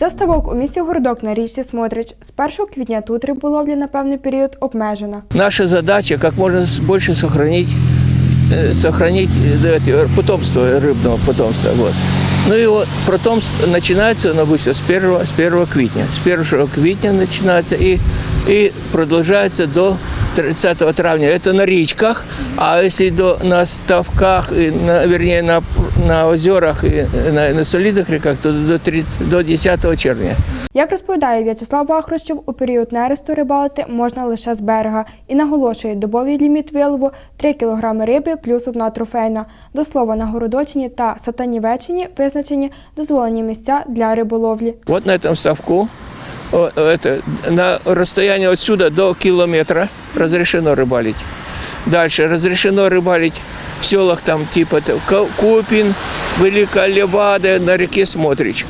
Це ставок у місті Городок на річці Смотрич. З 1 квітня тут риболовля на певний період обмежена. Наша задача как можно с- больше сохранить, э, сохранить э, это, потомство рыбного потомства. Вот. Ну и вот потомство начинается оно обычно с 1, с 1 квитня. С 1 квитня начинается и, и продолжается до 30 травня. Это на речках, а если до, на ставках, и на, вернее на, на озерах и на, на солидных реках, то до, 30, до 10 червня. Як розповідає В'ячеслав Вахрощев, у період нересту рибалити можна лише з берега і наголошує, добовий ліміт вилову 3 кг риби плюс одна трофейна. До слова, на Городочині та Сатанівеччині визначені дозволені місця для риболовлі. Вот на этом ставку, о, это, на расстоянии отсюда до километра разрешено рыбалить. Дальше разрешено рыбалить в селах там типа это, Ка- Купин, Великая Левада, на реке Смотрич.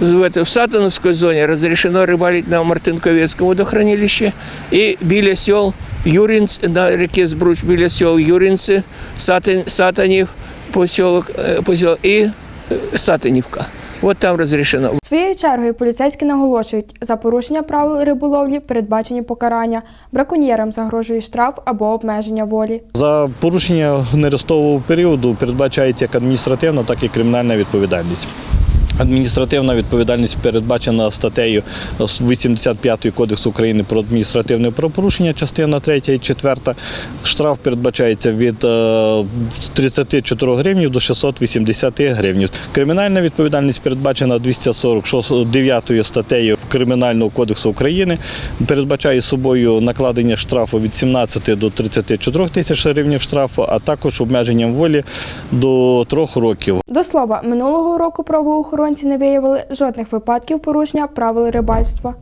В, это, в Сатановской зоне разрешено рыбалить на Мартынковецком водохранилище и біля сел Юринц, на реке Збруч, біля сел Юринцы, Сатан, Сатанів, поселок, э, поселок и э, Сатанівка. Вот там розрішено. Своєю чергою поліцейські наголошують, за порушення правил риболовлі передбачені покарання. Браконьєрам загрожує штраф або обмеження волі. За порушення нерестового періоду передбачається як адміністративна, так і кримінальна відповідальність. Адміністративна відповідальність передбачена статтею 85 Кодексу України про адміністративне правопорушення, частина 3 і 4. Штраф передбачається від е, 34 гривень до 680 гривень. Кримінальна відповідальність передбачена 249 статтею Кримінального кодексу України. Передбачає собою накладення штрафу від 17 до 34 тисяч гривень штрафу, а також обмеженням волі до 3 років. До слова, минулого року правоохоронці не виявили жодних випадків порушення правил рибальства.